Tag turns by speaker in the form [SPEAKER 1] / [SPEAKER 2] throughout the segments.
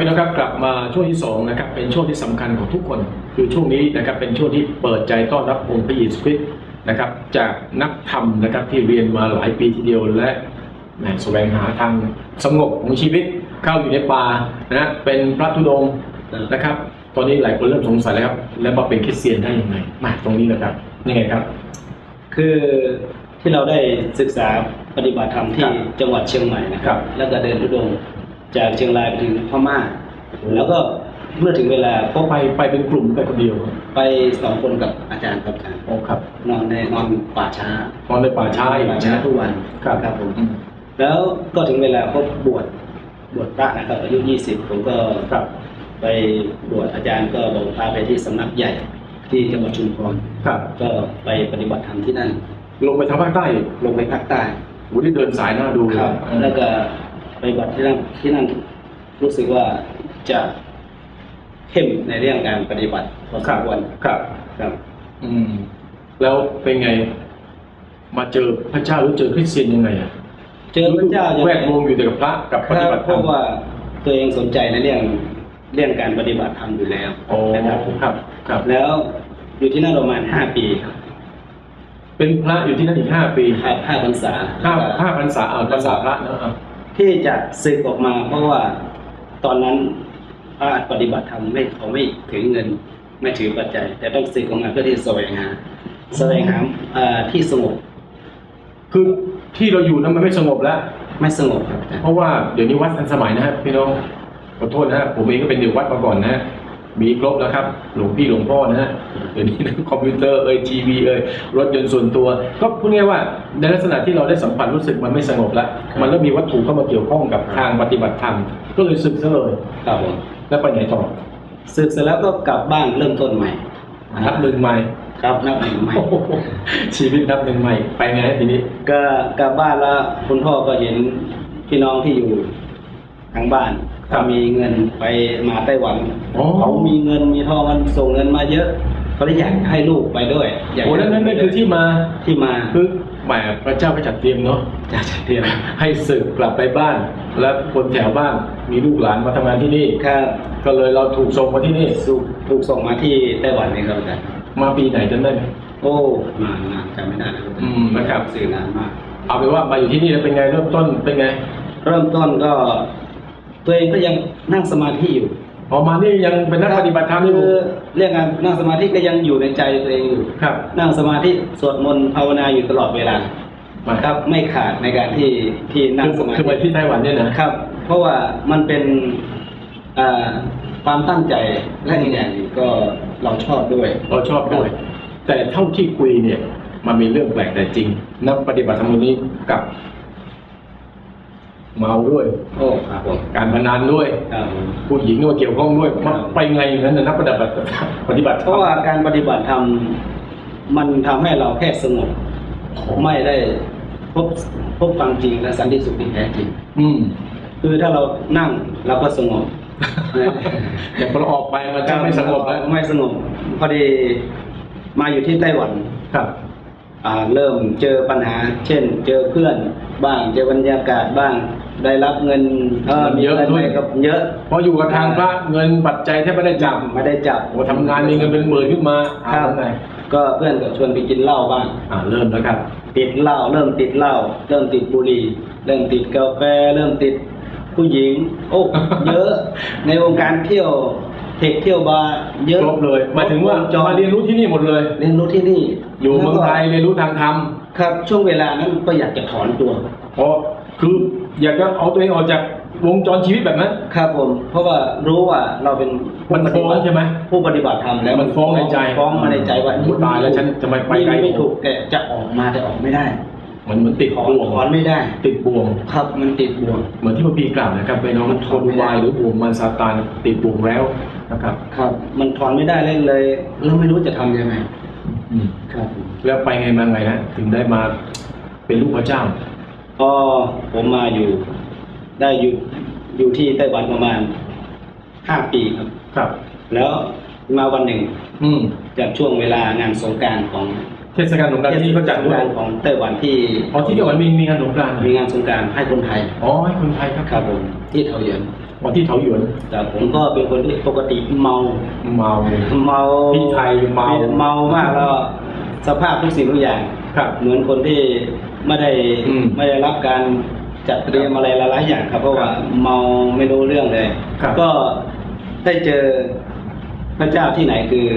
[SPEAKER 1] พี่น้องครับกลับมาช่วงที่สองนะครับเป็นช่วงที่สำคัญของทุกคน คือช่วงนี้นะครับเป็นช่วงที่เปิดใจต้อนรับองค์พระเยซูคริสต์นะครับจากนักธรรมนะครับที่เรียนมาหลายปีทีเดียวและแหมแสวงหาทางสงบของชีวิตเข้าอยู่ในป่านะเป็นพระธุดงค์นะครับ ตอนนี้หลายคนเริ่มสงสัยแล้วครับแล้วมาเป็นคริสเตียนได้ยังไงมาตรงนี้นะครับยังไงครับ
[SPEAKER 2] คือที่เราได้ศึกษาปฏิบัติธรรมที่
[SPEAKER 1] ครับ
[SPEAKER 2] จังหวัดเชียงใหม่นะค
[SPEAKER 1] ครั
[SPEAKER 2] รับ
[SPEAKER 1] บ
[SPEAKER 2] แล้วก็เดินทุดงค์ จากเชียงรายไปถึงพม่า แล้วก็เมื่อถึงเวลา
[SPEAKER 1] ก็ไปไปเป็นกลุ่มไปคนเดียว
[SPEAKER 2] ไปสองคนกับอาจารย์กับอาจารย์
[SPEAKER 1] โอ้ครับ
[SPEAKER 2] นอนในนอนป่าช้า น
[SPEAKER 1] อนในป่าช้าอีก
[SPEAKER 2] ป่า
[SPEAKER 1] นะ
[SPEAKER 2] ช้าทุกวัน
[SPEAKER 1] ครับ
[SPEAKER 2] ครับผม
[SPEAKER 1] อืม
[SPEAKER 2] แล้วก็ถึงเวลาก็บวชบวชพระนะครับอายุ20ผมก็
[SPEAKER 1] ครับ
[SPEAKER 2] ไปบวชอาจารย์ก็บอกพาไปที่สำนักใหญ่ที่จังหวัดชุมพร
[SPEAKER 1] ครับ
[SPEAKER 2] ก็ไปปฏิบัติธรรมที่นั่น
[SPEAKER 1] ลงไปทางภาคใต้อีก
[SPEAKER 2] ลงไปภาคใต้
[SPEAKER 1] โอ้ที่เดินสายหน้าดูเลย
[SPEAKER 2] ครับ
[SPEAKER 1] อืม
[SPEAKER 2] แล้วก็ ไปบัติที่นั่นที่นั่นรู้สึกว่าจะเข้มในเรื่องการปฏิบัติพอส
[SPEAKER 1] ครั
[SPEAKER 2] ม
[SPEAKER 1] บ
[SPEAKER 2] ควร
[SPEAKER 1] ครับ
[SPEAKER 2] ครับ
[SPEAKER 1] อืม แล้วเป็นไง มาเจอพระเจ้าหรือเจอคริสเตียนยังไงอะ
[SPEAKER 2] เจอพระเจ้ายัง
[SPEAKER 1] แว
[SPEAKER 2] ไง
[SPEAKER 1] ดวงอยู่แต่กับพระกับ
[SPEAKER 2] ค
[SPEAKER 1] ปฏิ
[SPEAKER 2] รับ
[SPEAKER 1] บัติ
[SPEAKER 2] เพ
[SPEAKER 1] ธรรม
[SPEAKER 2] ราะว่าตัวเองสนใจในเรื่องเรื่องการปฏิบัติธรรมอยู่แล้ว
[SPEAKER 1] โอ้
[SPEAKER 2] นะครับ
[SPEAKER 1] ครับ ครับ
[SPEAKER 2] แล้วอยู่ที่นั่นประมาณห้าปีครับ
[SPEAKER 1] เป็นพระอยู่ที่นั่นอีกห้าปี
[SPEAKER 2] ห้าห้าพรรษา
[SPEAKER 1] ห้าห้าพรรษาเอาภาษาพระเนอะเอา
[SPEAKER 2] ที่จะศึกออกมา เพราะว่าตอนนั้นพระปฏิบัติธรรมไม่เขาไม่ถือเงิน ไม่ถือปัจจัย แต่ต้องศึกออกมาเพื่อที่จะแสวงหาแสวงหาอ่าที่สงบ
[SPEAKER 1] คือที่เราอยู่นั้นมันไม่สงบแล้ว
[SPEAKER 2] ไม่สงบครับอาจารย์
[SPEAKER 1] เพราะว่าเดี๋ยวนี้วัดทันสมัยนะฮะพี่น้องขอโทษนะฮะผมเองก็เป็นเด็กวัดมาก่อนนะฮะ มีครบแล้วครับ หลวงพี่หลวงพ่อนะฮะเดี๋ยวนี้นะคอมพิวเตอร์เอ่ยทีวีเอ่ยรถยนต์ส่วนตัว ก็พูดง่ายๆว่าในลักษณะที่เราได้สัมผัสรู้สึกมันไม่สงบแล้ว มันเริ่มมีวัตถุเข้ามาเกี่ยวข้องกับทางปฏิบัติธรรมก็เลยสึกซะเลย
[SPEAKER 2] ครับผม
[SPEAKER 1] แล้วไปไหนต่อ
[SPEAKER 2] ศึกเสร็จแล้วก็กลับบ้านเริ่มต้นใหม่
[SPEAKER 1] นับหนึ่งใหม่
[SPEAKER 2] ครับนับหนึ่งใหม่
[SPEAKER 1] โอ้โหชีวิตนับหนึ่งใหม่ ไปไงฮะทีนี้
[SPEAKER 2] ก็กลับบ้านแล้วคุณพ่อก็เห็นพี่น้องที่อยู่ทางบ้าน
[SPEAKER 1] ครับ
[SPEAKER 2] ก็มีเงินไปมาไต้หวัน
[SPEAKER 1] อ๋อ
[SPEAKER 2] เขามีเงินมีทองกันส่งเงินมาเยอะเขาเลยอยากให้ลูกไปด้วย อยาก
[SPEAKER 1] โอ้นั่นนั่นนั่นคือที่มา
[SPEAKER 2] ที่มา
[SPEAKER 1] คือแหมพระเจ้าก็จัดเตรียมเนาะ
[SPEAKER 2] จากเตรียม
[SPEAKER 1] ให้ศึกกลับไปบ้าน และคนแถวบ้านมีลูกหลานมาทำงานที่นี่
[SPEAKER 2] ครับ
[SPEAKER 1] ก็เลยเราถูกส่งมาที่นี่
[SPEAKER 2] ถูกถูกส่งมาที่ไต้หวันนี่ครับอาจารย์
[SPEAKER 1] มาปีไหนจำได้ไหม
[SPEAKER 2] โอ้นานนานจำไม่ได้แล้วอาจารย์
[SPEAKER 1] อืมนะครับ
[SPEAKER 2] สื่อนานมาก
[SPEAKER 1] เอาเป็นว่ามาอยู่ที่นี่แล้วเป็นไงเริ่มต้นเป็นไง
[SPEAKER 2] เริ่มต้นก็ ตัวเองก็ยังนั่งสมาธิอยู่
[SPEAKER 1] พอมานี่ยังเป็นนักปฏิบัติธรรมอยู่
[SPEAKER 2] คือเรื่องการนั่งสมาธิก็ยังอยู่ในใจตัวเองอยู่
[SPEAKER 1] ครับ
[SPEAKER 2] นั่งสมาธิสวดมนต์ภาวนาอยู่ตลอดเวลา
[SPEAKER 1] มา
[SPEAKER 2] ครับไม่ขาดในการที่ที่นั่ง
[SPEAKER 1] คือ
[SPEAKER 2] สมา
[SPEAKER 1] คือ
[SPEAKER 2] ธิ
[SPEAKER 1] มาที่ไต้หวันเนี่ยนะครับ
[SPEAKER 2] เพราะว่ามันเป็นอ่าความตั้งใจและอีกอย่างหนึ่งก็เราชอบด้วย
[SPEAKER 1] เราชอบด้วย แต่เท่าที่คุยเนี่ยมันมีเรื่องแปลกแต่จริง นักปฏิบัติธรรมคนนี้กับ เมาด้วย
[SPEAKER 2] โอ้ครับผม
[SPEAKER 1] การพนันด้วย
[SPEAKER 2] ครับผม
[SPEAKER 1] ผู้หญิงก็เกี่ยวข้องด้วยมันไปไงอย่างนั้นนะนักปฏิบัติปฏิบัติธร
[SPEAKER 2] เพ
[SPEAKER 1] รม
[SPEAKER 2] ราะว่าการปฏิบัติธรรมมันทำให้เราแค่สงบไม่ได้พบพบความจริงและสันติสุขที่แท้จริง
[SPEAKER 1] อืม
[SPEAKER 2] คือถ้าเรานั่งเราก็สงบ
[SPEAKER 1] แต่พอเราออกไปมันจะไม่สงบแล้ว
[SPEAKER 2] ไม่สงบพอดีมาอยู่ที่ไต้หวัน
[SPEAKER 1] ครับ
[SPEAKER 2] อ่า เริ่มเจอปัญหา เช่น เจอเพื่อนบ้าง เจอบรรยากาศบ้าง ได้รับเงิน
[SPEAKER 1] มันเยอะ
[SPEAKER 2] มีงิน
[SPEAKER 1] ด้วย
[SPEAKER 2] ไปกับเยอะ
[SPEAKER 1] พออยู่กับทางพระเงินปัจจัยแทบไม่ได้จับ
[SPEAKER 2] ไม่ได้จับ
[SPEAKER 1] โอ้ทำงานมีเงินเป็นหมื่นขึ้นมา
[SPEAKER 2] ครั
[SPEAKER 1] เอา
[SPEAKER 2] บ
[SPEAKER 1] แล้วไง
[SPEAKER 2] ก็เพื่อนก็ชวนไปกินเหล้าบ้าง
[SPEAKER 1] อ่าเริ่มแล้วครับ
[SPEAKER 2] ติดเหล้าเริ่มติดเหล้าเริ่มติดบุหรี่เริ่มติดกาแฟเริ่มติดผู้หญิง โอ้เยอะ ในวงการเที่ยว เทคเที่ยวบาร์เยอะ
[SPEAKER 1] ครบเลยหมายถึงว่า
[SPEAKER 2] จอ
[SPEAKER 1] มาเรียนรู้ที่นี่หมดเลย
[SPEAKER 2] เรียนรู้ที่นี่
[SPEAKER 1] อยู่เมืองไทย
[SPEAKER 2] แล้วก็
[SPEAKER 1] เรียนรู้ทางธรรม
[SPEAKER 2] ครับช่วงเวลานั้นก็อยากจะถอนตัว
[SPEAKER 1] เพราะคืออยากจะเอาตัวเองออกจากวงจรชีวิตแบบนั้น
[SPEAKER 2] ครับผม เพราะว่ารู้ว่าเราเป็นผู้
[SPEAKER 1] มัน
[SPEAKER 2] ปฏิบัติ
[SPEAKER 1] ฟ้องใช่ไหม
[SPEAKER 2] ผู้ปฏิบัติธรรมแล้ว
[SPEAKER 1] มันฟ้องในใจ
[SPEAKER 2] ฟ้องมาในใจว่า
[SPEAKER 1] โอ้ตายแล้วฉันจะไม่ไปไกล
[SPEAKER 2] นี่ไม่ถูกแต่จะออกมาแต่ออกไม่ได้
[SPEAKER 1] เห มือนเหมือนติด
[SPEAKER 2] ถอน
[SPEAKER 1] บ่วง
[SPEAKER 2] ถอนไม่ได้
[SPEAKER 1] ติดบ่วง
[SPEAKER 2] ครับมันติดบ่วง
[SPEAKER 1] เหมือนที่พระพีกล่าวนะครับไปน้อง
[SPEAKER 2] มัน
[SPEAKER 1] ท
[SPEAKER 2] ถอน
[SPEAKER 1] น
[SPEAKER 2] ไม่ได้
[SPEAKER 1] วายหรือบ่วงมันซาตานติดบ่วงแล้วนะครับ
[SPEAKER 2] ครับ มันถอนไม่ได้เลยเลยแล้วไม่รู้จะทำยังไง
[SPEAKER 1] อืม
[SPEAKER 2] ครับ
[SPEAKER 1] แล้วไปไงมาไงนะถึงได้มาเป็นลูกพระเจ้า
[SPEAKER 2] ก็ผมมาอยู่ ได้อยู่อยู่ที่ไต้หวันประมาณห้าปีครับ
[SPEAKER 1] ครับ
[SPEAKER 2] แล้วมาวันหนึ่ง
[SPEAKER 1] อืม
[SPEAKER 2] จากช่วงเวลางานสงกรารของ
[SPEAKER 1] เทศกาลสงกรานต์ที่นี่เขาจัดด้วย
[SPEAKER 2] เทศกาลของไต้หวันที่
[SPEAKER 1] อ๋อที่เดียวกันมีมีงานสงกรานต์
[SPEAKER 2] มีงานสงกรารให้คนไทย
[SPEAKER 1] อ๋อให้คนไทยครับ
[SPEAKER 2] ครับผมที่เทาเหยิน
[SPEAKER 1] วันที่เถาหยวน
[SPEAKER 2] แต่ผมก็เป็นคนที่ปกติเมา
[SPEAKER 1] เมา
[SPEAKER 2] เมา
[SPEAKER 1] พี่ไทยเมา
[SPEAKER 2] เมามากแล้วสภาพทุกสิ่งทุกอย่าง
[SPEAKER 1] ครับ
[SPEAKER 2] เหมือนคนที่ไม่ได้
[SPEAKER 1] อืม
[SPEAKER 2] ไม่ได้รับการจัดเตรียมอะไรหลายๆอย่างครับเพราะว่า
[SPEAKER 1] ครับ
[SPEAKER 2] เมาไม่รู้เรื่องเลย
[SPEAKER 1] ครับ
[SPEAKER 2] ก็ได้เจอพระเจ้าที่ไหนคือ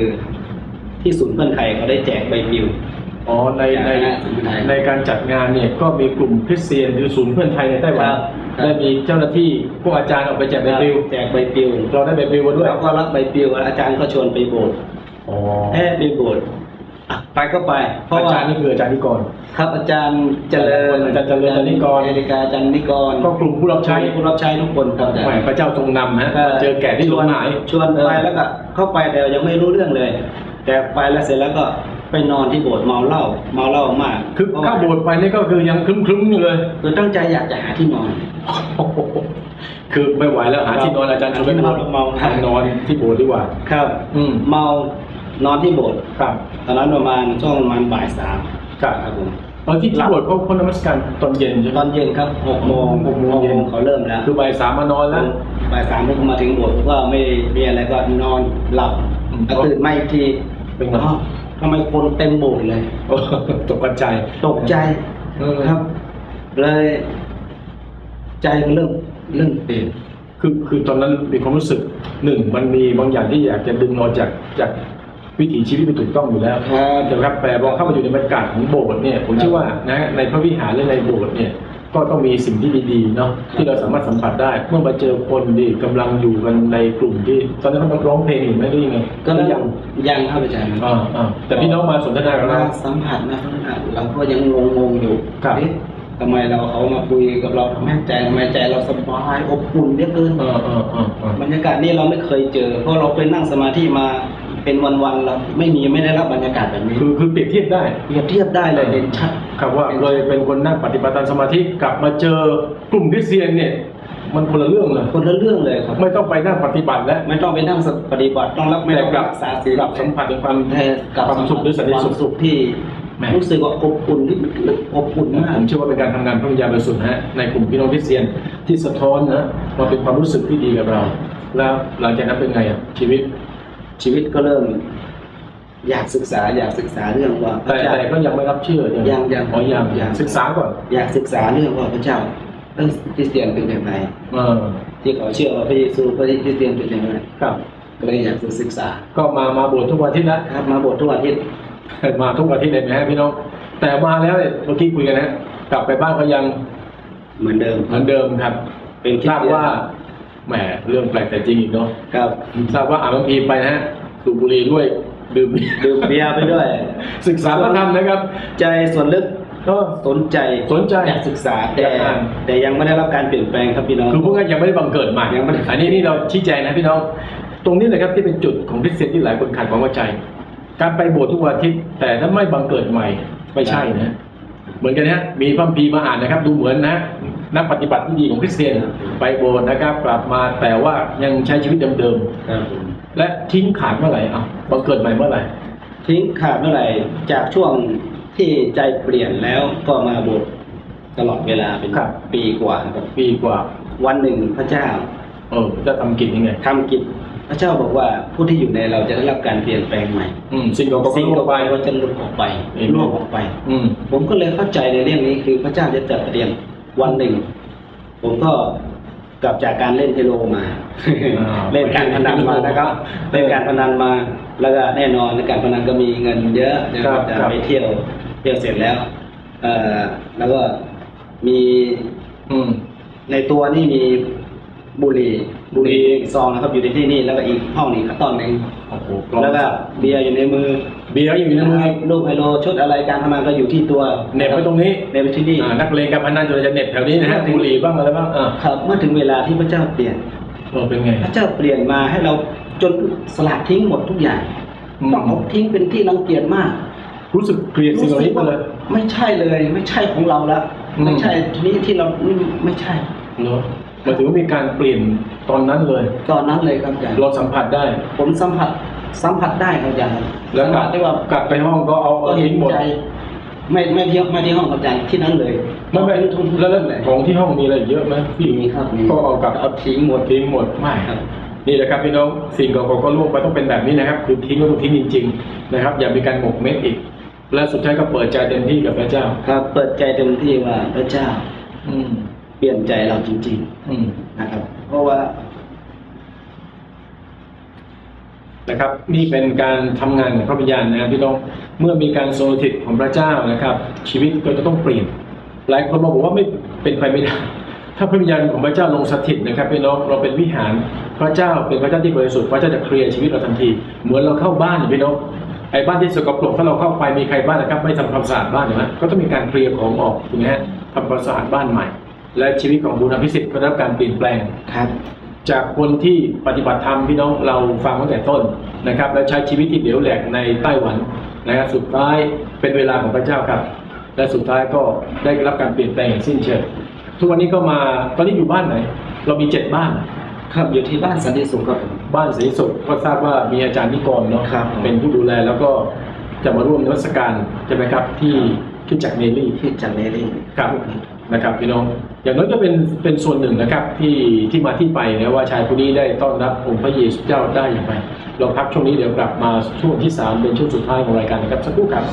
[SPEAKER 2] ที่ศูนย์เพื่อนไทยเขาได้แจกใบปลิว
[SPEAKER 1] อ๋อในใน
[SPEAKER 2] จากศูนย์ไทย
[SPEAKER 1] ในการจัดงานเนี่ยก็มีกลุ่มคริสเตียนหรือศูนย์เพื่อนไทยในไต้หวัน
[SPEAKER 2] ครับครับ
[SPEAKER 1] ได้มีเจ้าหน้าที่พวกอาจารย์ออกไปแจกใบปลิว
[SPEAKER 2] แจกใบปลิว
[SPEAKER 1] เราได้ใบปลิวมาด้วย
[SPEAKER 2] แล้วก็รับใบปลิวอาจารย์ก็ชวนไปโบสถ์
[SPEAKER 1] อ๋อ
[SPEAKER 2] แอบไปโบสถ์อะไปก็ไป เพราะ
[SPEAKER 1] อา
[SPEAKER 2] ว่า
[SPEAKER 1] จารย์นี่คืออาจารย์นิกร
[SPEAKER 2] ครับอาจารย์เจริญ
[SPEAKER 1] อาจารย์เจริญอาจารย์นิกร
[SPEAKER 2] เอริกาอาจารย์นิกร
[SPEAKER 1] ก็กลุ่มผู้รับใช้
[SPEAKER 2] ผู้รับใช้ทุกคนครับอาจาร
[SPEAKER 1] แหม
[SPEAKER 2] ย์
[SPEAKER 1] พระเจ้าทรงนำฮะมาเจอแก่ที่หลงหาย
[SPEAKER 2] ชวนไปแล้วก็เข้าไปแต่ยังไม่รู้เรื่องเลย แต่ไปแล้วเสร็จแล้วก็ไปนอนที่โบสถ์เมาเหล้าเมาเหล้ามาก
[SPEAKER 1] คือเข้าโบสถ์ไปนี่ก็คือยังครึ้มๆอยู่เลย
[SPEAKER 2] คือตั้งใจอยากจะหาที่นอน
[SPEAKER 1] โอ้โหคือไม่ไหวแล้วหาที่นอนอาจารย์ชวนไปนอน
[SPEAKER 2] เมา
[SPEAKER 1] นอนที่โบสถ์ดีกว่า
[SPEAKER 2] ครับ
[SPEAKER 1] อืม
[SPEAKER 2] เมานอนที่โบสถ์
[SPEAKER 1] ครับ
[SPEAKER 2] ตอนนั้นประมาณช่วงประมาณบ่ายสาม
[SPEAKER 1] ครับ
[SPEAKER 2] ครับผม
[SPEAKER 1] ตอนที่ที่โบสถ์เขาเขานมัสการตอนเย็นใช่ไหม
[SPEAKER 2] ตอนเย็นครับหกโมง
[SPEAKER 1] หกโมงเย็น
[SPEAKER 2] เขาเริ่มแล้ว
[SPEAKER 1] คือบ่ายสามมานอนแล้ว
[SPEAKER 2] บ่ายสามผมก็มาถึงโบสถ์ก็ไม่มีอะไรก็นอนหลับ
[SPEAKER 1] อืม
[SPEAKER 2] ก็ตื่นมาอีกที
[SPEAKER 1] เป็นไง
[SPEAKER 2] อ้าวทำไมคนเต็มโบสถ์เลย
[SPEAKER 1] โอ้ตกใจ
[SPEAKER 2] ตกใจ
[SPEAKER 1] เออ
[SPEAKER 2] ครับ เลย ใจมันเริ่มเริ่มเปลี่ยน
[SPEAKER 1] คือคือตอนนั้นมีความรู้สึกหนึ่งมันมีบางอย่างที่อยากจะดึงเราจากจากวิถีชีวิตที่ถูกต้องอยู่แล้ว
[SPEAKER 2] ครับ
[SPEAKER 1] แต่ครับแต่พอเข้ามาอยู่ในบรรยากาศของโบสถ์เนี่ยผมเชื่อว่านะในพระวิหารหรือในโบสถ์เนี่ย ก็ต้องมีสิ่งที่ดีๆเนาะที่เราสามารถสัมผัสได้ เมื่อมาเจอคนที่กำลังอยู่กันในกลุ่มที่ ตอนนั้นเขาร้องเพลงอยู่ไหมหรือยังไง
[SPEAKER 2] ก็
[SPEAKER 1] หรื
[SPEAKER 2] แล้ว
[SPEAKER 1] อยัง
[SPEAKER 2] ยังครับอาจารย์
[SPEAKER 1] อ่าอ่าแต่พี่น้องมาสนทนากับ
[SPEAKER 2] มา
[SPEAKER 1] เรา
[SPEAKER 2] สัมผัสนะสัมผัสเราก็ยังงงๆอยู่
[SPEAKER 1] ครับ
[SPEAKER 2] เอ๊ะทำไมเราเขามาคุยกับเราทำให้ใจทำไมใจเราสบายอบอุ่นเหลือเกิน
[SPEAKER 1] เออเออเออเออบ
[SPEAKER 2] รรยากาศนี้เราไม่เคยเจอ เพราะเราเคยนั่งสมาธิมา เป็นวันๆเราไม่มีไม่ได้รับบรรยากาศแบบนี้
[SPEAKER 1] คือคือเปรียบเทียบได้
[SPEAKER 2] เปรียบเทียบได้เลยเห็นชัด
[SPEAKER 1] ครับว่าเคยเป็นคนนั่งปฏิบัติสมาธิกลับมาเจอกลุ่มคริสเตียนเนี่ยมันคนละเรื่องเลย
[SPEAKER 2] คนละเรื่องเลยครับ
[SPEAKER 1] ไม่ต้องไปนั่งปฏิบัติแล้ว
[SPEAKER 2] ไม่ต้องไปนั่งปฏิบัติต้องรับไม่
[SPEAKER 1] แต่
[SPEAKER 2] ต้อง
[SPEAKER 1] กลับ
[SPEAKER 2] รักษาศีล
[SPEAKER 1] กลับสัมผัสถึงความ
[SPEAKER 2] แต่กลับ
[SPEAKER 1] ความสุขหรือสันติสุข
[SPEAKER 2] ความสุขที่
[SPEAKER 1] แหม่
[SPEAKER 2] รู้สึกว่าอบอุ่นที่มันลึกอบอุ่นมาก
[SPEAKER 1] ผมเชื่อว่าเป็นการทำงานพระวิญญาณบริสุทธิ์นะฮะในกลุ่มพี่น้องคริสเตียนที่สะท้อนนะมาเป็นความรู้สึกที่ดีกับเรา แล้วหลังจากนั้นเป็นไงอะชีวิต
[SPEAKER 2] ชีวิตก็เริ่มอยากศึกษาอยากศึกษาเรื่องว่าพ
[SPEAKER 1] แต่
[SPEAKER 2] ระเจ้า
[SPEAKER 1] แต่ก็ยังไม่รับเชื่อใช่ไหม
[SPEAKER 2] ยังยัง
[SPEAKER 1] อ๋อยัง
[SPEAKER 2] ยัง
[SPEAKER 1] ศึกษาก่อน
[SPEAKER 2] อยากศึกษาเรื่องว่าพระเจ้าเรื่องคริสเตียนเป็นอย่างไร
[SPEAKER 1] เออ
[SPEAKER 2] ที่เขาเชื่อว่าพระเยซูพระคริสเตียนเป็นอย่างไร
[SPEAKER 1] ครับ
[SPEAKER 2] ก็เลยอยากศึกษา
[SPEAKER 1] ก็มามาบวชทุกวันอาทิตย์นะ ครับ
[SPEAKER 2] มาบททุกอาทิตย์
[SPEAKER 1] มาทุกอาทิตย์เลยนะฮะพี่น้อง แต่มาแล้วเนี่ยเมื่อกี้คุยกันนะ กลับไปบ้านก็ยัง
[SPEAKER 2] เหมือนเดิม
[SPEAKER 1] เหมือนเดิมครับ
[SPEAKER 2] เป็นคริ
[SPEAKER 1] ท
[SPEAKER 2] ส
[SPEAKER 1] ราบ
[SPEAKER 2] เตียน
[SPEAKER 1] ว่า แหมเรื่องแปลกแต่จริงอีกเนาะ
[SPEAKER 2] ครับ
[SPEAKER 1] ทราบว่าอ่านบางทีไปนะฮะสูบบุหรี่ด้วยดื่มเบียร์
[SPEAKER 2] ดื่มเบียร์ไปด้วย
[SPEAKER 1] ศึกษาพระธรรมนะครับ
[SPEAKER 2] ใจส่วนลึก
[SPEAKER 1] ก็
[SPEAKER 2] สนใจ
[SPEAKER 1] สนใจ
[SPEAKER 2] อยากศึกษาแต่
[SPEAKER 1] อยากอ่าน
[SPEAKER 2] แต่ยังไม่ได้รับการเปลี่ยนแปลงครับพี่น้อง
[SPEAKER 1] คือพวกนั้นยังไม่ได้บังเกิดใหม่
[SPEAKER 2] ยังไม่ได้
[SPEAKER 1] อันนี้นี่เราชี้แจงนะพี่น้อง ตรงนี้เลยครับที่เป็นจุดของคริสเตียนที่หลายคนขาดความเข้าใจ การไปโบสถ์ทุกวันอาทิตย์แต่ถ้าไม่บังเกิดใหม่ไม่ใช่นะ เหมือนกันนะฮะมีพระคัมภีร์มาอ่านนะครับ ดูเหมือนนะ นักปฏิบัติที่ดีของคริสเตียนไปโบสถ์นะครับ กลับมาแต่ว่ายังใช้ชีวิตเดิม
[SPEAKER 2] ครับผม
[SPEAKER 1] ๆและทิ้งขาดเมื่อไหร่อะบังเกิดใหม่เมื่อไหร่
[SPEAKER 2] ทิ้งขาดเมื่อไหร่จากช่วงที่ใจเปลี่ยนแล้วก็มาบทตลอดเวลาเป็น
[SPEAKER 1] ครับ
[SPEAKER 2] ปีกว่าครับ
[SPEAKER 1] ปีกว่า
[SPEAKER 2] วันหนึ่งพระเจ้า
[SPEAKER 1] เออจะทำกิจยังไง
[SPEAKER 2] ทำกิจพระเจ้าบอกว่าผู้ที่อยู่ในเราจะได้รับการเปลี่ยนแปลงใหม่
[SPEAKER 1] อืมสิ่งเราก็
[SPEAKER 2] สิ่ง
[SPEAKER 1] ล
[SPEAKER 2] ต่องไป
[SPEAKER 1] ไป
[SPEAKER 2] ก็จะหลุดออกไป
[SPEAKER 1] เห็นไหม
[SPEAKER 2] ล่วงออกไป
[SPEAKER 1] อืม
[SPEAKER 2] ผมก็เลยเข้าใจในเรื่องนี้คือพระเจ้าจะจัดเตรียม วันหนึ่ง ผมก็กลับจากการเล่นเทโลมา
[SPEAKER 1] อ่า
[SPEAKER 2] เล่นการพนันมานะครับเล่นการพนันมา แล้วก็แน่นอนในการพนันก็มีเงินเยอะนะค
[SPEAKER 1] ครั
[SPEAKER 2] รับบจะ
[SPEAKER 1] ครับ
[SPEAKER 2] ไปเที่ยวเที่ยวเสร็จแล้วเอ่อแล้วก็มี
[SPEAKER 1] อืม
[SPEAKER 2] ในตัวนี่มีบุหรี่
[SPEAKER 1] บุหรี่
[SPEAKER 2] ซองนะครับอยู่ในที่นี่แล้วก็อีกห้องนี้ก็ต้อนหนึ่ง
[SPEAKER 1] โอ้โห
[SPEAKER 2] แล้วก็เบียร์อยู่ในมือ
[SPEAKER 1] เบียร์อยู่ในมือ
[SPEAKER 2] ลูกไฮโลชุดอะไรการพนันก็อยู่ที่ตัว
[SPEAKER 1] เหน็บไว้ตรงนี้
[SPEAKER 2] เหน็บไว้ที่นี่
[SPEAKER 1] อ่านักเลงการพนันจะเหน็บแถวนี้นะฮะบุหรี่บ้างอะไรบ้างอ่า
[SPEAKER 2] ครับเมื่อถึงเวลาที่พระเจ้าเปลี่ยน
[SPEAKER 1] เออเป็นไง
[SPEAKER 2] พระเจ้าเปลี่ยนมาให้เราจนสลัดทิ้งหมดทุกอย่าง
[SPEAKER 1] อืม
[SPEAKER 2] ต้องเอาทิ้งเป็นที่รังเกียจมาก
[SPEAKER 1] รู้สึกเกลียดสิ่งเหล่านี้ไปเลย
[SPEAKER 2] ไม่ใช่เลยไม่ใช่ของเราแล้ว
[SPEAKER 1] อืม
[SPEAKER 2] ไม่ใช่ทีนี้ที่เราไม่ไม่ใช่
[SPEAKER 1] เนาะหมันถือว่ามีการเปลี่ยน ตอนนั้นเลย
[SPEAKER 2] ตอนนั้นเลยครับอาจารย์
[SPEAKER 1] เราสัมผัสได้
[SPEAKER 2] ผมสัมผัสสัมผัสได้ครับอาจารย์
[SPEAKER 1] แล้ว
[SPEAKER 2] สัม
[SPEAKER 1] กลั
[SPEAKER 2] ผั
[SPEAKER 1] บ
[SPEAKER 2] สได้ว่าก
[SPEAKER 1] ลับไปห้องก็เอา
[SPEAKER 2] ก็
[SPEAKER 1] เอา
[SPEAKER 2] เห็
[SPEAKER 1] ทิ้
[SPEAKER 2] น
[SPEAKER 1] งหมด
[SPEAKER 2] ใจไม่ไม่ที่ไม่ที่ห้องอาจารย์ที่นั้นเลย
[SPEAKER 1] ไม่ไม่
[SPEAKER 2] ทุ่ง
[SPEAKER 1] แล้วแล้วของที่ห้องมีอะไรเยอะไหมพี่
[SPEAKER 2] มีครับมี
[SPEAKER 1] ก็เอากลับ
[SPEAKER 2] เอาทิ้งหมด
[SPEAKER 1] ทิ้งหมดไม่
[SPEAKER 2] ครับ
[SPEAKER 1] นี่แหละครับพี่น้องสิ่งเก่าๆก็ล่วงไปต้องเป็นแบบนี้นะครับ คือทิ้งก็ต้องทิ้งจริงๆนะครับ อย่ามีการหมกเม็ดอีก และสุดท้ายก็เปิดใจเต็มที่กับพระเจ้า
[SPEAKER 2] ครับ เปิดใจเต็มที่ว่าพระเจ้า
[SPEAKER 1] อืม
[SPEAKER 2] เปลี่ยนใจเราจริง
[SPEAKER 1] อืม
[SPEAKER 2] ๆนะครับ เพราะว่า
[SPEAKER 1] นะครับ นี่เป็นการทำงานของพระวิญญาณนะครับพี่น้องเมื่อมีการทรงสถิตของพระเจ้านะครับ ชีวิตก็จะต้องเปลี่ยน หลายคนมาบอกว่าไม่เป็นไปไม่ได้ถ้าพระวิญญาณของพระเจ้าลงสถิตนะครับพี่น้องเราเป็นวิหาร พระเจ้าเป็นพระเจ้าที่บริสุทธิ์พระเจ้าจะเคลียร์ชีวิตเราทันที เหมือนเราเข้าบ้านพี่น้องไอ้บ้านที่สกปรกถ้าเราเข้าไปมีใครบ้านนะครับ ไม่ทำความสะอาดบ้านเห็นไหมก็ต้องมีการเคลียร์ของออกถูกไหมฮะทำความสะอาดบ้านใหม่ และชีวิตของบุญอภิสิทธิ์ก็ได้รับการเปลี่ยนแปลง
[SPEAKER 2] ครับ
[SPEAKER 1] จากคนที่ปฏิบัติธรรมพี่น้องเราฟังตั้งแต่ต้นนะครับ และใช้ชีวิตที่เดี๋ยวแหลกในไต้หวันนะครับสุดท้ายเป็นเวลาของพระเจ้าครับ และสุดท้ายก็ได้รับการเปลี่ยนแปลงอย่างสิ้นเชิงทุกวันนี้ก็มาตอนนี้อยู่บ้านไหน เรามีเจ็ดบ้าน
[SPEAKER 2] ครับอยู่ที่บ้านสันติสุขครับผม
[SPEAKER 1] บ้านศรีสุขก็ทราบว่ามีอาจารย์นิกรเนาะ
[SPEAKER 2] ครับ
[SPEAKER 1] เป็นผู้ดูแลแล้วก็จะมาร่วมนวัตการใช่ไหมครับที่ที่จากเนลี่
[SPEAKER 2] ที่จันเนลี่
[SPEAKER 1] ครับ นะครับพี่น้องอย่างน้อยก็เป็นเป็นส่วนหนึ่งนะครับที่ที่มาที่ไปนะว่าชายผู้นี้ได้ต้อนรับองค์พระเยซูเจ้าได้อย่างไรเราพักช่วงนี้เดี๋ยวกลับมาช่วงที่สามเป็นช่วงสุดท้ายของรายการนะครับสักครู่ครับ